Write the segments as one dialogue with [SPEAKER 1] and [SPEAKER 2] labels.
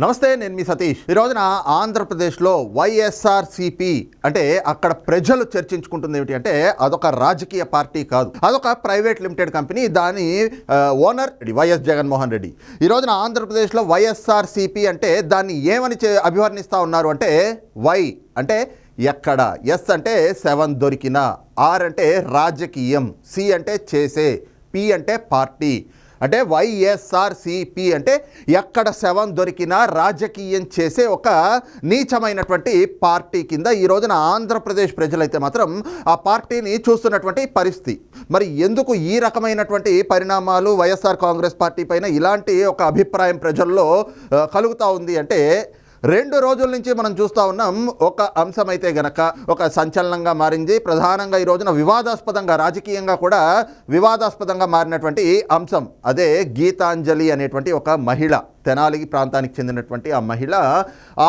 [SPEAKER 1] నమస్తే నేను మీ సతీష్. ఈ రోజున ఆంధ్రప్రదేశ్లో వైఎస్ఆర్సిపి అంటే అక్కడ ప్రజలు చర్చించుకుంటుంది ఏమిటి అంటే అదొక రాజకీయ పార్టీ కాదు. అదొక ప్రైవేట్ లిమిటెడ్ కంపెనీ. దాని ఓనర్ వైఎస్ జగన్మోహన్ రెడ్డి. ఈ రోజున ఆంధ్రప్రదేశ్లో వైఎస్ఆర్సిపి అంటే దాన్ని ఏమని చే- ఉన్నారు అంటే వై అంటే ఎక్కడ ఎస్ అంటే సెవెన్ దొరికిన ఆర్ అంటే రాజకీయం సి అంటే చేసే పి అంటే పార్టీ. అంటే వైఎస్ఆర్సిపి అంటే ఎక్కడ శవం దొరికినా రాజకీయం చేసే ఒక నీచమైనటువంటి పార్టీ కింద ఈ రోజున ఆంధ్రప్రదేశ్ ప్రజలైతే మాత్రం ఆ పార్టీని చూస్తున్నటువంటి పరిస్థితి. మరి ఎందుకు ఈ రకమైనటువంటి పరిణామాలు వైఎస్ఆర్ కాంగ్రెస్ పార్టీ పైన ఇలాంటి ఒక అభిప్రాయం ప్రజల్లో కలుగుతూ ఉంది అంటే రెండు రోజుల నుంచి మనం చూస్తూ ఉన్నాం ఒక అంశం అయితే గనక ఒక సంచలనంగా మారింది. ప్రధానంగా ఈ రోజున వివాదాస్పదంగా రాజకీయంగా కూడా వివాదాస్పదంగా మారినటువంటి అంశం. అదే గీతాంజలి అనేటువంటి ఒక మహిళ తెనాలి ప్రాంతానికి చెందినటువంటి ఆ మహిళ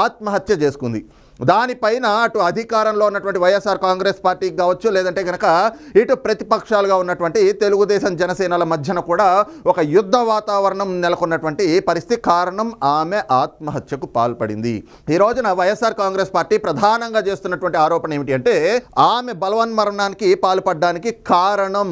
[SPEAKER 1] ఆత్మహత్య చేసుకుంది. దానిపైన అటు అధికారంలో ఉన్నటువంటి వైఎస్ఆర్ కాంగ్రెస్ పార్టీకి కావచ్చు లేదంటే కనుక ఇటు ప్రతిపక్షాలుగా ఉన్నటువంటి తెలుగుదేశం జనసేనల మధ్యన కూడా ఒక యుద్ధ వాతావరణం నెలకొన్నటువంటి పరిస్థితి కారణం ఆమె ఆత్మహత్యకు పాల్పడింది. ఈ రోజున వైఎస్ఆర్ కాంగ్రెస్ పార్టీ ప్రధానంగా చేస్తున్నటువంటి ఆరోపణ ఏమిటి అంటే ఆమె బలవన్మరణానికి పాల్పడడానికి కారణం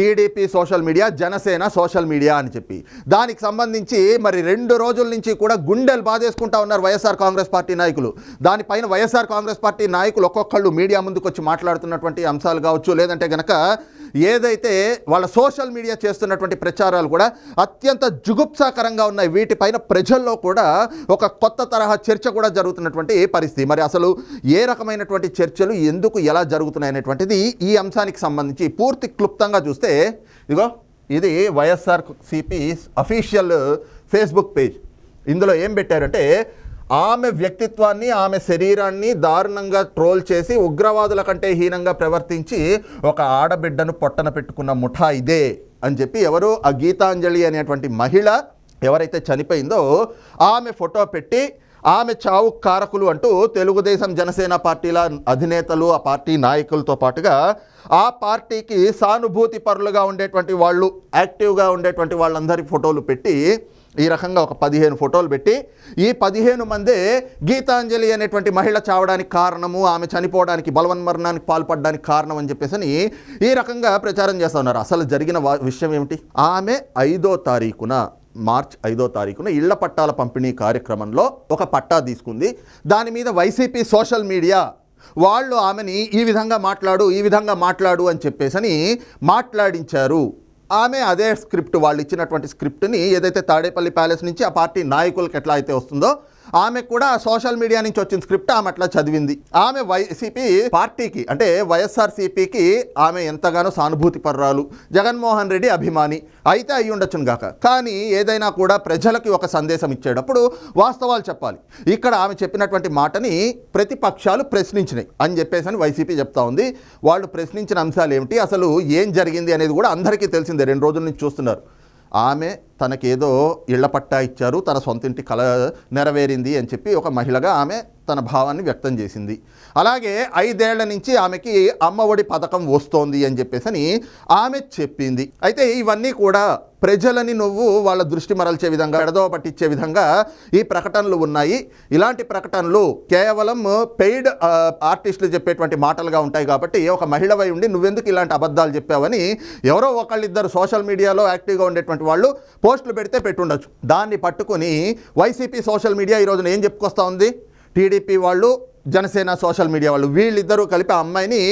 [SPEAKER 1] TDP social media Janasena social media అని చెప్పి. దానికి సంబంధించి మరి రెండు రోజుల నుంచి కూడా గుండెలు బాధేసుకుంటా ఉన్నారు వైఎస్ఆర్ కాంగ్రెస్ పార్టీ నాయకులు. దానిపైన వైఎస్ఆర్ కాంగ్రెస్ పార్టీ నాయకులు ఒక్కొక్కళ్ళు మీడియా ముందుకు వచ్చి మాట్లాడుతున్నటువంటి అంశాలు కావచ్చు లేదంటే గనక ఏదైతే వాళ్ళ సోషల్ మీడియా చేస్తున్నటువంటి ప్రచారాలు కూడా అత్యంత జుగుప్సాకరంగా ఉన్నాయి. వీటిపైన ప్రజల్లో కూడా ఒక కొత్త తరహా చర్చ కూడా జరుగుతున్నటువంటి పరిస్థితి. మరి అసలు ఏ రకమైనటువంటి చర్చలు ఎందుకు ఎలా జరుగుతున్నాయి అనేటువంటిది ఈ అంశానికి సంబంధించి పూర్తి క్లుప్తంగా చూస్తే ఇదిగో ఇది YSR CP official Facebook page. ఇందులో ఏం పెట్టారంటే ఆమె వ్యక్తిత్వాన్ని ఆమె శరీరాన్ని దారుణంగా ట్రోల్ చేసి ఉగ్రవాదుల కంటే హీనంగా ప్రవర్తించి ఒక ఆడబిడ్డను పొట్టన పెట్టుకున్న ముఠా ఇదే అని చెప్పి ఎవరు? ఆ గీతాంజలి అనేటువంటి మహిళ ఎవరైతే చనిపోయిందో ఆమె ఫోటో పెట్టి ఆమె చావు కారకులు అంటూ తెలుగుదేశం జనసేన పార్టీల అధినేతలు ఆ పార్టీ నాయకులతో పాటుగా ఆ పార్టీకి సానుభూతి పరులుగా ఉండేటువంటి వాళ్ళు యాక్టివ్గా ఉండేటువంటి వాళ్ళందరి ఫోటోలు పెట్టి ఈ రకంగా ఒక పదిహేను ఫోటోలు పెట్టి ఈ పదిహేను మందే గీతాంజలి అనేటువంటి మహిళ చావడానికి కారణము ఆమె చనిపోవడానికి బలవన్మరణానికి పాల్పడడానికి కారణం అని చెప్పేసి అని ఈ రకంగా ప్రచారం చేస్తూ ఉన్నారు. అసలు జరిగిన విషయం ఏమిటి? ఆమె ఐదో తారీఖున మార్చ్ ఐదో తారీఖున ఇళ్ళ పట్టాల పంపిణీ కార్యక్రమంలో ఒక పట్టా తీసుకుంది. దాని మీద వైసీపీ సోషల్ మీడియా వాళ్ళు ఆమెని ఈ విధంగా మాట్లాడు ఈ విధంగా మాట్లాడు అని చెప్పేసని మాట్లాడించారు. ఆమె అదే స్క్రిప్ట్ వాళ్ళు ఇచ్చినటువంటి స్క్రిప్ట్ని ఏదైతే తాడేపల్లి ప్యాలెస్ నుంచి ఆ పార్టీ నాయకులకు ఎట్లా అయితే వస్తుందో ఆమె కూడా సోషల్ మీడియా నుంచి వచ్చిన స్క్రిప్ట్ ఆమె అట్లా చదివింది. ఆమె వైసీపీ పార్టీకి అంటే వైఎస్ఆర్సీపీకి ఆమె ఎంతగానో సానుభూతి పర్రాలు జగన్మోహన్ రెడ్డి అభిమాని. అయితే అయి ఉండొచ్చును గాక. కానీ ఏదైనా కూడా ప్రజలకి ఒక సందేశం ఇచ్చేటప్పుడు వాస్తవాలు చెప్పాలి. ఇక్కడ ఆమె చెప్పినటువంటి మాటని ప్రతిపక్షాలు ప్రశ్నించినాయి అని చెప్పేసి అని వైసీపీ చెప్తా ఉంది. వాళ్ళు ప్రశ్నించిన అంశాలు ఏమిటి? అసలు ఏం జరిగింది అనేది కూడా అందరికీ తెలిసిందే. రెండు రోజుల నుంచి చూస్తున్నారు. ఆమె తనకేదో ఇళ్ళ పట్టా ఇచ్చారు తన సొంతింటి కళ నెరవేరింది అని చెప్పి ఒక మహిళగా ఆమె తన భావాన్ని వ్యక్తం చేసింది. అలాగే ఐదేళ్ళ నుంచి ఆమెకి అమ్మఒడి పథకం వస్తోంది అని చెప్పేసి ఆమె చెప్పింది. అయితే ఇవన్నీ కూడా ప్రజలని నువ్వు వాళ్ళ దృష్టి మరల్చే విధంగా ఎడదవ పట్టించే విధంగా ఈ ప్రకటనలు ఉన్నాయి. ఇలాంటి ప్రకటనలు కేవలం పెయిడ్ ఆర్టిస్టులు చెప్పేటువంటి మాటలుగా ఉంటాయి కాబట్టి ఒక మహిళవై ఉండి నువ్వెందుకు ఇలాంటి అబద్ధాలు చెప్పావని ఎవరో ఒకళ్ళిద్దరు సోషల్ మీడియాలో యాక్టివ్గా ఉండేటువంటి వాళ్ళు పోస్టులు పెడితే పెట్టుండొచ్చు. దాన్ని పట్టుకొని వైసీపీ సోషల్ మీడియా ఈ రోజున ఏం చెప్పుకొస్తా ఉంది? టీడీపీ వాళ్ళు జనసేన సోషల్ మీడియా వాళ్ళు వీళ్ళిద్దరూ కలిపి ఆ అమ్మాయిని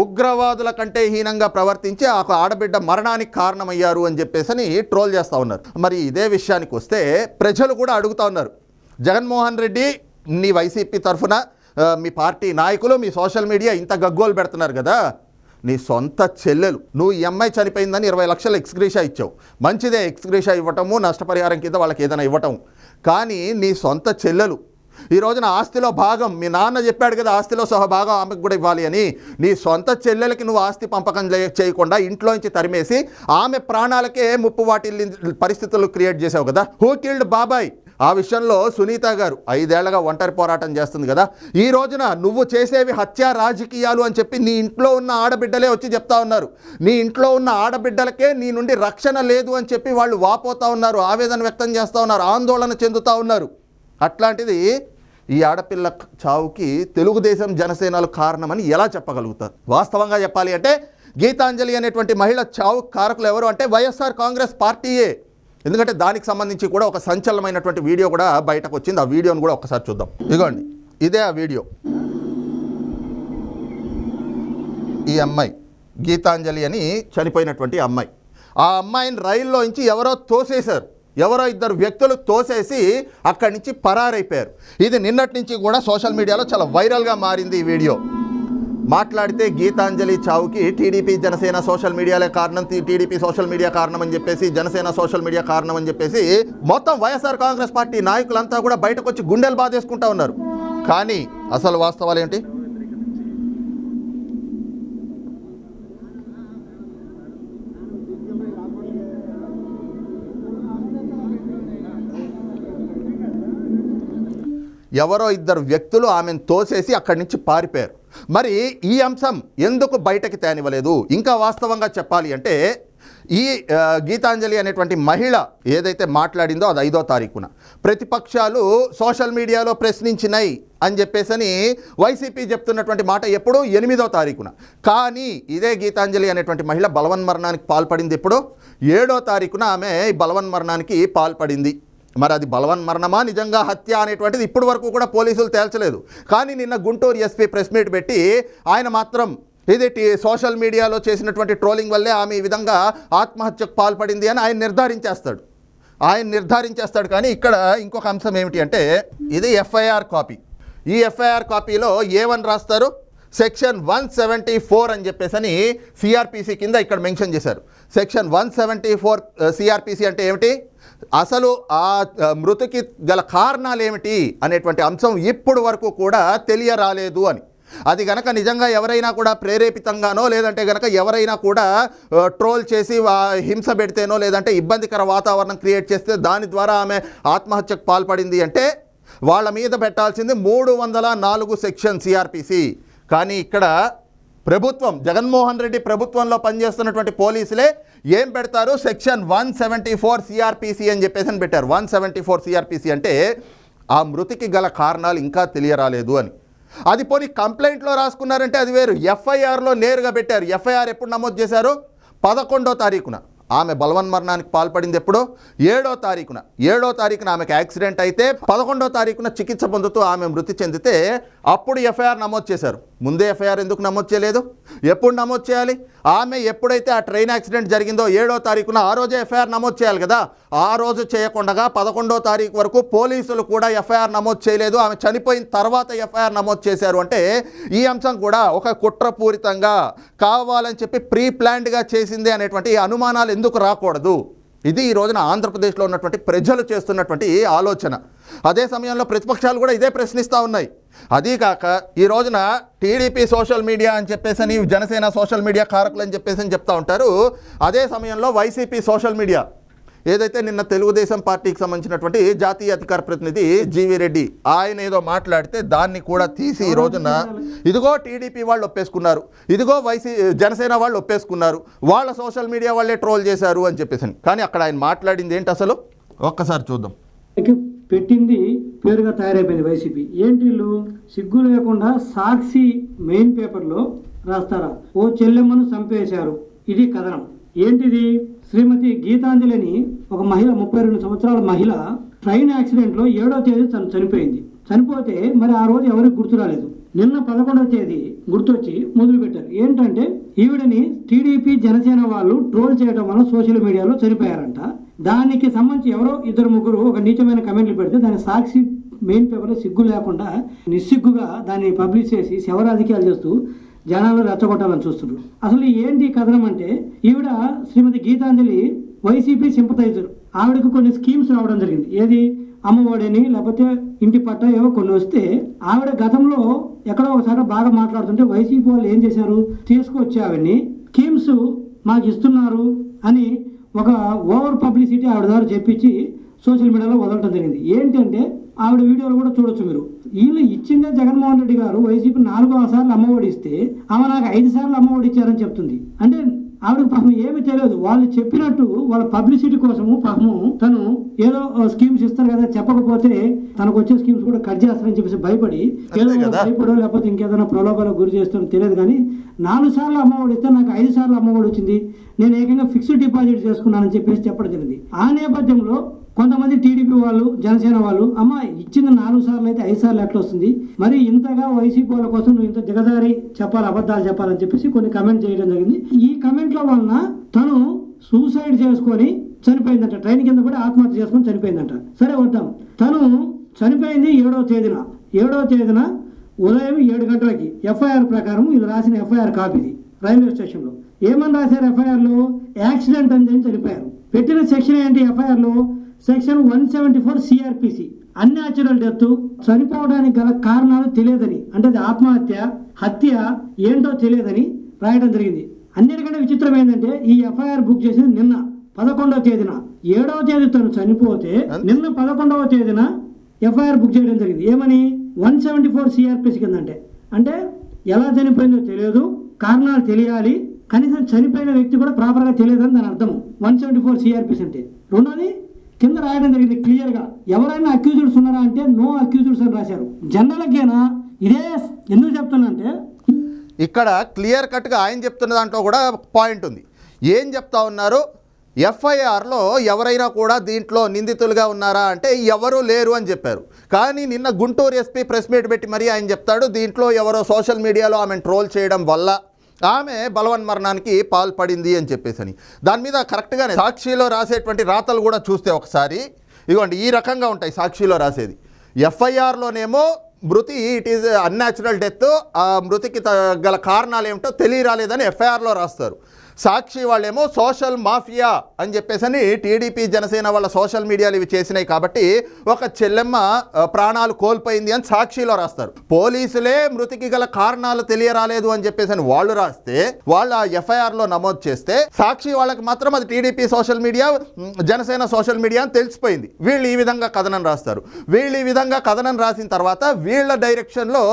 [SPEAKER 1] ఉగ్రవాదుల కంటే హీనంగా ప్రవర్తించి ఆ ఆడబిడ్డ మరణానికి కారణమయ్యారు అని చెప్పేసి ట్రోల్ చేస్తూ ఉన్నారు. మరి ఇదే విషయానికి వస్తే ప్రజలు కూడా అడుగుతా ఉన్నారు. జగన్మోహన్ రెడ్డి నీ వైసీపీ తరఫున మీ పార్టీ నాయకులు మీ సోషల్ మీడియా ఇంత గగ్గోలు పెడుతున్నారు కదా. నీ సొంత చెల్లెలు నువ్వు ఈ అమ్మాయి చనిపోయిందని ఇరవై లక్షలు ఎక్స్గ్రీషా ఇచ్చావు. మంచిదే ఎక్స్గ్రీషా ఇవ్వటము నష్టపరిహారం కింద వాళ్ళకి ఏదైనా ఇవ్వటం కానీ నీ సొంత చెల్లెలు ఈ రోజున ఆస్తిలో భాగం మీ నాన్న చెప్పాడు కదా ఆస్తిలో సహభాగం ఆమెకు కూడా ఇవ్వాలి అని. నీ సొంత చెల్లెలకి నువ్వు ఆస్తి పంపకం చేయకుండా ఇంట్లోంచి తరిమేసి ఆమె ప్రాణాలకే ముప్పు వాటి పరిస్థితులు క్రియేట్ చేసావు కదా. హూ కిల్డ్ బాబాయ్ ఆ విషయంలో సునీత గారు ఐదేళ్ళగా ఒంటరి పోరాటం చేస్తుంది కదా. ఈ రోజున నువ్వు చేసేవి హత్య రాజకీయాలు అని చెప్పి నీ ఇంట్లో ఉన్న ఆడబిడ్డలే వచ్చి చెప్తా ఉన్నారు. నీ ఇంట్లో ఉన్న ఆడబిడ్డలకే నీ నుండి రక్షణ లేదు అని చెప్పి వాళ్ళు వాపోతా ఉన్నారు ఆవేదన వ్యక్తం చేస్తూ ఉన్నారు ఆందోళన చెందుతూ ఉన్నారు. అట్లాంటిది ఈ ఆడపిల్ల చావుకి తెలుగుదేశం జనసేనలు కారణమని ఎలా చెప్పగలుగుతారు? వాస్తవంగా చెప్పాలి అంటే గీతాంజలి అనేటువంటి మహిళ చావు కారకులు ఎవరు అంటే వైఎస్ఆర్ కాంగ్రెస్ పార్టీయే. ఎందుకంటే దానికి సంబంధించి కూడా ఒక సంచలనమైనటువంటి వీడియో కూడా బయటకు వచ్చింది. ఆ వీడియోని కూడా ఒకసారి చూద్దాం. ఇదిగోండి ఇదే ఆ వీడియో. ఈ అమ్మాయి గీతాంజలి అని చనిపోయినటువంటి అమ్మాయి. ఆ అమ్మాయిని రైల్లో నుంచి ఎవరో తోసేశారు. ఎవరో ఇద్దరు వ్యక్తులు తోసేసి అక్కడి నుంచి పరారైపోయారు. ఇది నిన్నటి నుంచి కూడా సోషల్ మీడియాలో చాలా వైరల్గా మారింది ఈ వీడియో. మాట్లాడితే గీతాంజలి చావుకి టీడీపీ జనసేన సోషల్ మీడియాలే కారణం టీడీపీ సోషల్ మీడియా కారణం అని చెప్పేసి జనసేన సోషల్ మీడియా కారణం అని చెప్పేసి మొత్తం వైఎస్ఆర్ కాంగ్రెస్ పార్టీ నాయకులంతా కూడా బయటకు వచ్చి గుండెలు బాధేసుకుంటా ఉన్నారు. కానీ అసలు వాస్తవాలు ఏంటి ఎవరో ఇద్దరు వ్యక్తులు ఆమెను తోసేసి అక్కడి నుంచి పారిపోయారు. మరి ఈ అంశం ఎందుకు బయటకి తేనివ్వలేదు? ఇంకా వాస్తవంగా చెప్పాలి అంటే ఈ గీతాంజలి అనేటువంటి మహిళ ఏదైతే మాట్లాడిందో అది ఐదో తారీఖున. ప్రతిపక్షాలు సోషల్ మీడియాలో ప్రశ్నించినాయి అని చెప్పేసని వైసీపీ చెప్తున్నటువంటి మాట ఎప్పుడు ఎనిమిదో తారీఖున. కానీ ఇదే గీతాంజలి అనేటువంటి మహిళ బలవన్మరణానికి పాల్పడింది ఎప్పుడు? ఏడో తారీఖున ఆమె బలవన్మరణానికి పాల్పడింది. మరి అది బలవన్ మరణమా? నిజంగా హత్య అనేటువంటిది ఇప్పటి వరకు కూడా పోలీసులు తేల్చలేదు. కానీ నిన్న గుంటూరు ఎస్పీ ప్రెస్ మీట్ పెట్టి ఆయన మాత్రం ఇది సోషల్ మీడియాలో చేసినటువంటి ట్రోలింగ్ వల్లే ఆమె ఈ విధంగా ఆత్మహత్యకు పాల్పడింది అని ఆయన నిర్ధారించేస్తాడు. ఆయన నిర్ధారించేస్తాడు కానీ ఇక్కడ ఇంకొక అంశం ఏమిటి అంటే ఇది ఎఫ్ఐఆర్ కాపీ. ఈ ఎఫ్ఐఆర్ కాపీలో ఏమని రాస్తారు? సెక్షన్ వన్ సెవెంటీ ఫోర్ అని చెప్పేసి అని సిఆర్పిసి కింద ఇక్కడ మెన్షన్ చేశారు. Section one seventy four CrPC అంటే ఏమిటి? అసలు ఆ మృతికి గల కారణాలు ఏమిటి అనేటువంటి అంశం ఇప్పుడు వరకు కూడా తెలియరాలేదు అని. అది గనక నిజంగా ఎవరైనా కూడా ప్రేరేపితంగానో లేదంటే గనక ఎవరైనా కూడా ట్రోల్ చేసి వా- హింస పెడితేనో లేదంటే ఇబ్బందికర వాతావరణం క్రియేట్ చేస్తే దాని ద్వారా ఆమె ఆత్మహత్యకు పాల్పడింది అంటే వాళ్ళ మీద పెట్టాల్సింది మూడు వందల నాలుగు సెక్షన్ సిఆర్పిసి కానీ ఇక్కడ ప్రభుత్వం జగన్మోహన్ రెడ్డి ప్రభుత్వంలో పనిచేస్తున్నటువంటి పోలీసులే ఏం పెడతారు? Section one seventy four CrPC అని చెప్పేసి అని పెట్టారు. వన్ సెవెంటీ ఫోర్ సిఆర్పిసి అంటే ఆ మృతికి గల కారణాలు ఇంకా తెలియరాలేదు అని. అది పోనీ కంప్లైంట్లో రాసుకున్నారంటే అది వేరు. ఎఫ్ఐఆర్లో నేరుగా పెట్టారు. ఎఫ్ఐఆర్ ఎప్పుడు నమోదు చేశారు? పదకొండో తారీఖున. ఆమె బలవన్మరణానికి పాల్పడింది ఎప్పుడో? ఏడో తారీఖున. ఏడో తారీఖున ఆమెకు యాక్సిడెంట్ అయితే పదకొండో తారీఖున చికిత్స పొందుతూ ఆమె మృతి చెందితే అప్పుడు ఎఫ్ఐఆర్ నమోదు చేశారు. ముందే ఎఫ్ఐఆర్ ఎందుకు నమోదు చేయలేదు? ఎప్పుడు నమోదు చేయాలి? ఆమె ఎప్పుడైతే ఆ ట్రైన్ యాక్సిడెంట్ జరిగిందో ఏడో తారీఖున ఆ రోజే ఎఫ్ఐఆర్ నమోదు చేయాలి కదా? ఆ రోజు చేయకుండా పదకొండో తారీఖు వరకు పోలీసులు కూడా ఎఫ్ఐఆర్ నమోదు చేయలేదు. ఆమె చనిపోయిన తర్వాత ఎఫ్ఐఆర్ నమోదు చేశారు. అంటే ఈ అంశం కూడా ఒక కుట్రపూరితంగా కావాలని చెప్పి ప్రీ ప్లాన్డ్గా చేసింది అనేటువంటి అనుమానాలు ఎందుకు రాకూడదు? ఇది ఈ రోజున ఆంధ్రప్రదేశ్లో ఉన్నటువంటి ప్రజలు చేస్తున్నటువంటి ఆలోచన. అదే సమయంలో ప్రతిపక్షాలు కూడా ఇదే ప్రశ్నిస్తూ ఉన్నాయి. అదీ కాక ఈ రోజున టీడీపీ సోషల్ మీడియా అని చెప్పేసి అని జనసేన సోషల్ మీడియా కారకులు అని చెప్పేసి అని చెప్తా ఉంటారు. అదే సమయంలో వైసీపీ సోషల్ మీడియా. ఏదైతే నిన్న తెలుగుదేశం పార్టీకి సంబంధించినటువంటి జాతీయ అధికార ప్రతినిధి జీవి రెడ్డి ఆయన ఏదో మాట్లాడితే దాన్ని కూడా తీసి ఈ రోజున ఇదిగో టీడీపీ వాళ్ళు ఒప్పేసుకున్నారు ఇదిగో వైసీ జనసేన వాళ్ళు ఒప్పేసుకున్నారు వాళ్ళ సోషల్ మీడియా వాళ్ళే ట్రోల్ చేశారు అని చెప్పేసి. కానీ అక్కడ ఆయన మాట్లాడింది ఏంటి అసలు? ఒక్కసారి చూద్దాం.
[SPEAKER 2] పెట్టింది పేరుగా తయారైపోయింది వైసీపీ. ఏంటి వీళ్ళు? సిగ్గు లేకుండా సాక్షి మెయిన్ పేపర్లో రాస్తారా? ఓ చెల్లెమ్మను చంపేశారు. ఇది కథనం. ఏంటిది? శ్రీమతి గీతాంజలిని ఒక మహిళ ముప్పై రెండు సంవత్సరాల మహిళ ట్రైన్ యాక్సిడెంట్లో ఏడో తేదీ తను చనిపోయింది. చనిపోతే మరి ఆ రోజు ఎవరికి గుర్తు రాలేదు. నిన్న పదకొండవ తేదీ గుర్తొచ్చి మొదలుపెట్టారు ఏంటంటే ఈవిడని టీడీపీ జనసేన వాళ్ళు ట్రోల్ చేయడం వల్ల సోషల్ మీడియాలో చనిపోయారంట. దానికి సంబంధించి ఎవరో ఇద్దరు ముగ్గురు ఒక నీచమైన కమెంట్లు పెడితే దాని సాక్షి మెయిన్ పేపర్లో సిగ్గు లేకుండా నిస్సిగ్గుగా దాన్ని పబ్లిష్ చేసి శవరాజకీయాలు చేస్తూ జనాలు రెచ్చగొట్టాలని చూస్తున్నారు అసలు ఏంటి ఈ కథనం అంటే ఈవిడ శ్రీమతి గీతాంజలి వైసీపీ సింపతైజర్ ఆవిడకు కొన్ని స్కీమ్స్ రావడం జరిగింది. ఏది? అమ్మఒడిని లేకపోతే ఇంటి పట్ట ఏవో కొన్ని వస్తే ఆవిడ గతంలో ఎక్కడో ఒకసారి బాగా మాట్లాడుతుంటే వైసీపీ వాళ్ళు ఏం చేశారు? తీసుకువచ్చి ఆవిడని స్కీమ్స్ మాకు ఇస్తున్నారు అని ఒక ఓవర్ పబ్లిసిటీ ఆవిడ ద్వారా చెప్పించి సోషల్ మీడియాలో వదలటం జరిగింది. ఏంటంటే ఆవిడ వీడియోలు కూడా చూడొచ్చు మీరు. వీళ్ళు ఇచ్చిందే జగన్మోహన్ రెడ్డి గారు వైసీపీ నాలుగో సార్లు అమ్మఒడి ఇస్తే ఆమె నాకు ఐదు సార్లు అమ్మఒడి ఇచ్చారని చెప్తుంది. అంటే ఆవిడకి పాపం ఏమీ తెలియదు. వాళ్ళు చెప్పినట్టు వాళ్ళ పబ్లిసిటీ కోసము పాపము తను ఏదో స్కీమ్స్ ఇస్తారు కదా చెప్పకపోతే తనకు వచ్చే స్కీమ్స్ కూడా కట్ చేస్తారని చెప్పేసి భయపడి ఏదో. భయపడో లేకపోతే ఇంకేదైనా ప్రలోభాలకు గురి చేస్తారో తెలియదు కానీ నాలుగు సార్లు అమ్మఒడి ఇస్తే నాకు ఐదు సార్లు అమ్మఒడి వచ్చింది. నేను ఏకంగా ఫిక్స్డ్ డిపాజిట్ చేసుకున్నానని చెప్పేసి చెప్పడం జరిగింది. ఆ నేపథ్యంలో కొంతమంది టీడీపీ వాళ్ళు జనసేన వాళ్ళు అమ్మ ఇచ్చిన నాలుగు సార్లు అయితే ఐదు సార్లు ఎట్లా వస్తుంది? మరి ఇంతగా వైసీపీ వాళ్ళ కోసం నువ్వు ఇంత దిగదారి చెప్పాలి అబద్ధాలు చెప్పాలని చెప్పేసి కొన్ని కమెంట్ చేయడం జరిగింది. ఈ కమెంట్ల వలన తను సూసైడ్ చేసుకొని చనిపోయిందంట. ట్రైన్ కింద కూడా ఆత్మహత్య చేసుకొని చనిపోయిందంట. సరే వద్దాం. తను చనిపోయింది ఏడవ తేదీన. ఏడవ తేదీన ఉదయం ఏడు గంటలకి ఎఫ్ఐఆర్ ప్రకారం ఇది రాసిన ఎఫ్ఐఆర్ కాపీది రైల్వే స్టేషన్లో. ఏమని రాశారు ఎఫ్ఐఆర్లో? యాక్సిడెంట్ అని చనిపోయారు. పెట్టిన సెక్షన్ ఏంటి ఎఫ్ఐఆర్లో? Section one seventy four CrPC unnatural death చనిపోవడానికి గల కారణాలు తెలియదని అంటే అది ఆత్మహత్య హత్య ఏంటో తెలియదని రాయడం జరిగింది. అన్నిటికంటే విచిత్రం ఏంటంటే ఈ ఎఫ్ఐఆర్ బుక్ చేసింది నిన్న పదకొండవ తేదీన. ఏడవ తేదీ తను చనిపోతే నిన్న పదకొండవ తేదీన ఎఫ్ఐఆర్ బుక్ చేయడం జరిగింది. ఏమని? వన్ సెవెంటీ ఫోర్ సిఆర్పిసి కింద అంటే అంటే ఎలా చనిపోయిందో తెలియదు కారణాలు తెలియాలి కనీసం చనిపోయిన వ్యక్తి కూడా ప్రాపర్గా తెలియదని దాని అర్థం వన్ సెవెంటీ ఫోర్ సిఆర్పిసి అంటే. రెండోది కింద రాయడం జరిగింది క్లియర్గా. ఎవరైనా అక్యూజ్డ్స్ ఉన్నారా అంటే నో అక్యూజ్డ్స్ అని రాశారు. జనరల్కేనా ఇదే ఎందుకు చెప్తున్నానంటే
[SPEAKER 1] ఇక్కడ క్లియర్ కట్గా ఆయన చెప్తున్న దాంట్లో కూడా పాయింట్ ఉంది. ఏం చెప్తా ఉన్నారు? ఎఫ్ఐఆర్లో ఎవరైనా కూడా దీంట్లో నిందితులుగా ఉన్నారా అంటే ఎవరూ లేరు అని చెప్పారు. కానీ నిన్న గుంటూరు ఎస్పీ ప్రెస్ మీట్ పెట్టి మరీ ఆయన చెప్తాడు దీంట్లో ఎవరో సోషల్ మీడియాలో ఆమెను ట్రోల్ చేయడం వల్ల ఆమె బలవన్మరణానికి పాల్పడింది అని చెప్పేసి అని దాని మీద కరెక్ట్గానే సాక్షిలో రాసేటువంటి రాతలు కూడా చూస్తే ఒకసారి. ఇదిగోండి ఈ రకంగా ఉంటాయి సాక్షిలో రాసేది. ఎఫ్ఐఆర్లోనేమో మృతి ఇట్ ఈజ్ అన్యాచురల్ డెత్ ఆ మృతికి గల కారణాలు ఏమిటో తెలియరాలేదని ఎఫ్ఐఆర్లో రాస్తారు. సాక్షి వాళ్ళేమో సోషల్ మాఫియా అని చెప్పేసి అని టీడీపీ జనసేన వాళ్ళ సోషల్ మీడియాలు ఇవి చేసినాయి కాబట్టి ఒక చెల్లెమ్మ ప్రాణాలు కోల్పోయింది అని సాక్షిలో రాస్తారు. పోలీసులే మృతికి గల కారణాలు తెలియరాలేదు అని చెప్పేసి అని వాళ్ళు రాస్తే వాళ్ళ ఎఫ్ఐఆర్లో నమోదు చేస్తే సాక్షి వాళ్ళకి మాత్రం అది TDP social media Janasena social media అని తెలిసిపోయింది. వీళ్ళు ఈ విధంగా కథనం రాస్తారు. వీళ్ళు ఈ విధంగా కథనం రాసిన తర్వాత వీళ్ళ డైరెక్షన్లో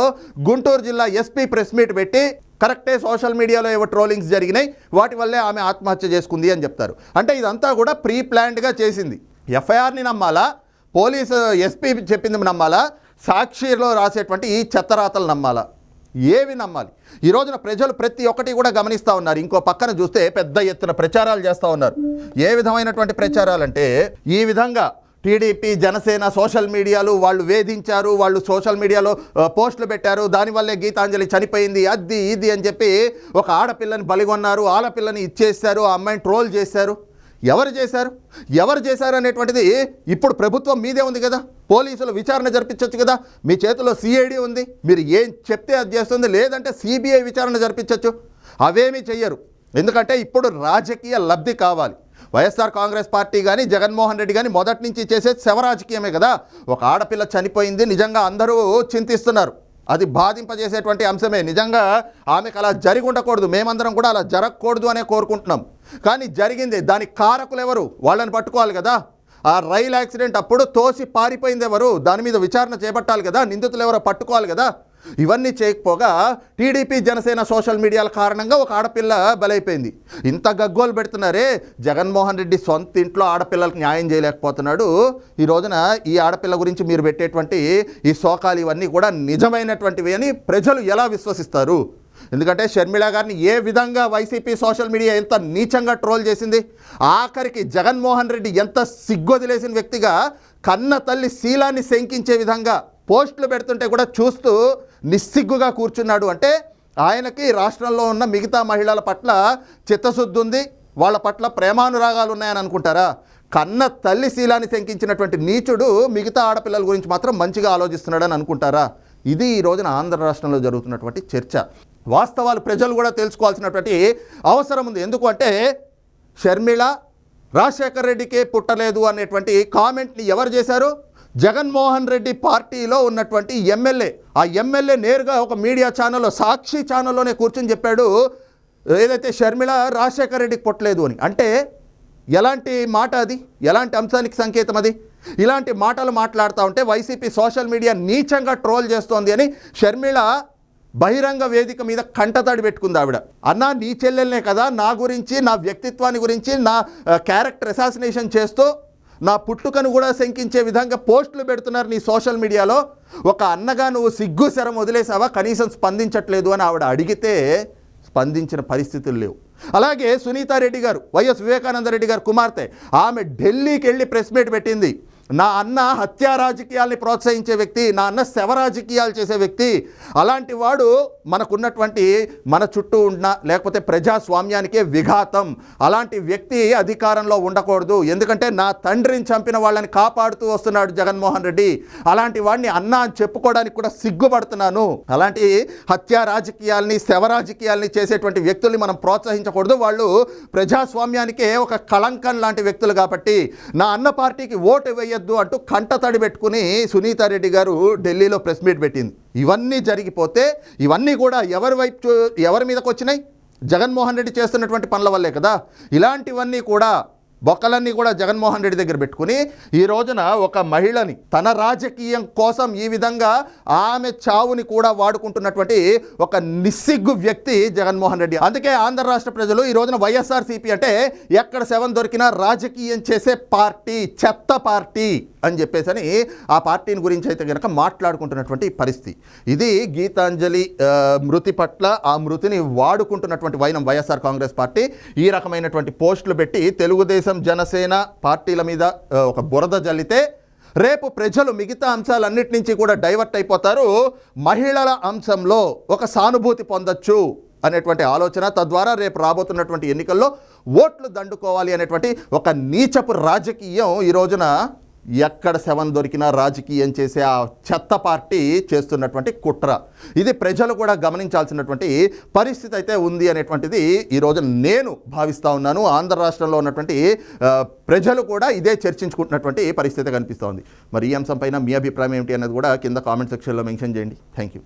[SPEAKER 1] గుంటూరు జిల్లా ఎస్పీ ప్రెస్ మీట్ పెట్టి కరెక్టే సోషల్ మీడియాలో ఏవో ట్రోలింగ్స్ జరిగినాయి వాటి వల్లే ఆమె ఆత్మహత్య చేసుకుంది అని చెప్తారు. అంటే ఇదంతా కూడా ప్రీ ప్లాన్డ్గా చేసింది. ఎఫ్ఐఆర్ని నమ్మాలా? పోలీసు ఎస్పీ చెప్పింది నమ్మాలా? సాక్షిలో రాసేటువంటి ఈ చెత్తరాతలు నమ్మాలా? ఏవి నమ్మాలి? ఈ రోజున ప్రజలు ప్రతి ఒక్కటి కూడా గమనిస్తూ ఉన్నారు. ఇంకో పక్కన చూస్తే పెద్ద ఎత్తున ప్రచారాలు చేస్తూ ఉన్నారు. ఏ విధమైనటువంటి ప్రచారాలు అంటే ఈ విధంగా టీడీపీ జనసేన సోషల్ మీడియాలు వాళ్ళు వేధించారు వాళ్ళు సోషల్ మీడియాలో పోస్టులు పెట్టారు దానివల్లే గీతాంజలి చనిపోయింది అది ఇది అని చెప్పి ఒక ఆడపిల్లని బలిగొన్నారు ఆడపిల్లని ఇచ్చేస్తారు ఆ అమ్మాయిని ట్రోల్ చేశారు. ఎవరు చేశారు? ఎవరు చేశారు అనేటువంటిది ఇప్పుడు ప్రభుత్వం మీదే ఉంది కదా. పోలీసులు విచారణ జరిపించవచ్చు కదా. మీ చేతిలో సిఐడి ఉంది. మీరు ఏం చెప్తే అది చేస్తుంది. లేదంటే సిబిఐ విచారణ జరిపించవచ్చు అవేమీ చెయ్యరు. ఎందుకంటే ఇప్పుడు రాజకీయ లబ్ధి కావాలి. వైఎస్ఆర్ కాంగ్రెస్ పార్టీ కానీ జగన్మోహన్ రెడ్డి కానీ మొదటి నుంచి చేసే శవరాజకీయమే కదా. ఒక ఆడపిల్ల చనిపోయింది నిజంగా అందరూ చింతిస్తున్నారు. అది బాధింపజేసేటువంటి అంశమే. నిజంగా ఆమెకు అలా జరిగి ఉండకూడదు. మేమందరం కూడా అలా జరగకూడదు అనే కోరుకుంటున్నాం. కానీ జరిగింది. దానికి కారకులు ఎవరు? వాళ్ళని పట్టుకోవాలి కదా. ఆ రైలు యాక్సిడెంట్ అప్పుడు తోసి పారిపోయింది ఎవరు? దాని మీద విచారణ చేపట్టాలి కదా. నిందితులు ఎవరో పట్టుకోవాలి కదా. ఇవన్నీ చేయకపోగా టీడీపీ జనసేన సోషల్ మీడియాల కారణంగా ఒక ఆడపిల్ల బలైపోయింది. ఇంత గగ్గోలు పెడుతున్నారే జగన్మోహన్ రెడ్డి సొంత ఇంట్లో ఆడపిల్లలకు న్యాయం చేయలేకపోతున్నాడు. ఈ రోజున ఈ ఆడపిల్ల గురించి మీరు పెట్టేటువంటి ఈ శోకాలు ఇవన్నీ కూడా నిజమైనటువంటివి అని ప్రజలు ఎలా విశ్వసిస్తారు? ఎందుకంటే షర్మిళ గారిని ఏ విధంగా వైసీపీ సోషల్ మీడియా ఎంత నీచంగా ట్రోల్ చేసింది? ఆఖరికి జగన్మోహన్ రెడ్డి ఎంత సిగ్గొదిలేసిన వ్యక్తిగా కన్న తల్లి శీలాన్ని శంకించే విధంగా పోస్టులు పెడుతుంటే కూడా చూస్తూ నిస్సిగ్గుగా కూర్చున్నాడు. అంటే ఆయనకి రాష్ట్రంలో ఉన్న మిగతా మహిళల పట్ల చిత్తశుద్ధి ఉంది వాళ్ళ పట్ల ప్రేమానురాగాలు ఉన్నాయని అనుకుంటారా? కన్న తల్లి శీలాన్ని శంకించినటువంటి నీచుడు మిగతా ఆడపిల్లల గురించి మాత్రం మంచిగా ఆలోచిస్తున్నాడని అనుకుంటారా? ఇది ఈ రోజున ఆంధ్ర రాష్ట్రంలో జరుగుతున్నటువంటి చర్చ. వాస్తవాలు ప్రజలు కూడా తెలుసుకోవాల్సినటువంటి అవసరం ఉంది. ఎందుకు అంటే షర్మిళ రాజశేఖర్ రెడ్డికే పుట్టలేదు అనేటువంటి కామెంట్ని ఎవరు చేశారు? జగన్మోహన్ రెడ్డి పార్టీలో ఉన్నటువంటి ఎమ్మెల్యే. ఆ ఎమ్మెల్యే నేరుగా ఒక మీడియా ఛానల్లో సాక్షి ఛానల్లోనే కూర్చొని చెప్పాడు ఏదైతే షర్మిళ రాజశేఖర్ రెడ్డికి పుట్టలేదు అని. అంటే ఎలాంటి మాట అది? ఎలాంటి అంశానికి సంకేతం అది? ఇలాంటి మాటలు మాట్లాడుతూ ఉంటే వైసీపీ సోషల్ మీడియా నీచంగా ట్రోల్ చేస్తోంది అని షర్మిళ బహిరంగ వేదిక మీద కంటతడి పెట్టుకుంది ఆవిడ. అన్నా నీ చెల్లెల్నే కదా నా గురించి నా వ్యక్తిత్వాన్ని గురించి నా క్యారెక్టర్ అసాసినేషన్ చేస్తూ నా పుట్టుకను కూడా శంకించే విధంగా పోస్టులు పెడుతున్నారు నీ సోషల్ మీడియాలో. ఒక అన్నగా నువ్వు సిగ్గు శరం వదిలేసావా? కనీసం స్పందించట్లేదు అని ఆవిడ అడిగితే స్పందించిన పరిస్థితులు లేవు. అలాగే సునీతారెడ్డి గారు వైఎస్ వివేకానంద రెడ్డి గారు కుమార్తె ఆమె ఢిల్లీకి వెళ్ళి ప్రెస్ మీట్ పెట్టింది. నా అన్న హత్యా రాజకీయాల్ని ప్రోత్సహించే వ్యక్తి నా అన్న శవ రాజకీయాలు చేసే వ్యక్తి అలాంటి వాడు మనకున్నటువంటి మన చుట్టూ ఉన్న లేకపోతే ప్రజాస్వామ్యానికే విఘాతం. అలాంటి వ్యక్తి అధికారంలో ఉండకూడదు. ఎందుకంటే నా తండ్రిని చంపిన వాళ్ళని కాపాడుతూ వస్తున్నాడు జగన్మోహన్ రెడ్డి. అలాంటి వాడిని అన్న అని చెప్పుకోవడానికి కూడా సిగ్గుపడుతున్నాను. అలాంటి హత్యా రాజకీయాల్ని శవ రాజకీయాల్ని చేసేటువంటి వ్యక్తుల్ని మనం ప్రోత్సహించకూడదు. వాళ్ళు ప్రజాస్వామ్యానికే ఒక కళంకం లాంటి వ్యక్తులు కాబట్టి నా అన్న పార్టీకి ఓటు వేయొద్దు అంటూ కంటతడి పెట్టుకుని సునీతారెడ్డి గారు ఢిల్లీలో ప్రెస్ మీట్ పెట్టింది. ఇవన్నీ జరిగిపోతే ఇవన్నీ కూడా ఎవరి వైపు ఎవరి మీదకి వచ్చినాయి జగన్మోహన్ రెడ్డి చేస్తున్నటువంటి పనుల వల్లే కదా. ఇలాంటివన్నీ కూడా బొక్కలన్నీ కూడా జగన్మోహన్ రెడ్డి దగ్గర పెట్టుకుని ఈ రోజున ఒక మహిళని తన రాజకీయం కోసం ఈ విధంగా ఆమె చావుని కూడా వాడుకుంటున్నటువంటి ఒక నిస్సిగ్గు వ్యక్తి జగన్మోహన్ రెడ్డి. అందుకే ఆంధ్ర రాష్ట్ర ప్రజలు ఈ రోజున వైఎస్ఆర్సీపీ అంటే ఎక్కడ సెవెన్ దొరికినా రాజకీయం చేసే పార్టీ చెత్త పార్టీ. అని చెప్పేసని ఆ పార్టీని గురించి అయితే కనుక మాట్లాడుకుంటున్నటువంటి పరిస్థితి. ఇది గీతాంజలి మృతి పట్ల ఆ మృతిని వాడుకుంటున్నటువంటి వైనం వైఎస్ఆర్ కాంగ్రెస్ పార్టీ. ఈ రకమైనటువంటి పోస్టులు పెట్టి తెలుగుదేశం జనసేన పార్టీల మీద ఒక బురద జల్లితే రేపు ప్రజలు మిగతా అంశాలన్నిటి నుంచి కూడా డైవర్ట్ అయిపోతారు. మహిళల అంశంలో ఒక సానుభూతి పొందొచ్చు అనేటువంటి ఆలోచన. తద్వారా రేపు రాబోతున్నటువంటి ఎన్నికల్లో ఓట్లు దండుకోవాలి అనేటువంటి ఒక నీచపు రాజకీయం ఈ రోజున ఎక్కడ శవం దొరికినా రాజకీయం చేసే ఆ చెత్త పార్టీ చేస్తున్నటువంటి కుట్ర. ఇది ప్రజలు కూడా గమనించాల్సినటువంటి పరిస్థితి అయితే ఉంది అనేటువంటిది ఈరోజు నేను భావిస్తూ ఉన్నాను. ఆంధ్ర రాష్ట్రంలో ఉన్నటువంటి ప్రజలు కూడా ఇదే చర్చించుకుంటున్నటువంటి పరిస్థితి కనిపిస్తోంది. మరి ఈ అంశంపైన మీ అభిప్రాయం ఏమిటి అనేది కూడా కింద కామెంట్ సెక్షన్లో మెన్షన్ చేయండి. Thank you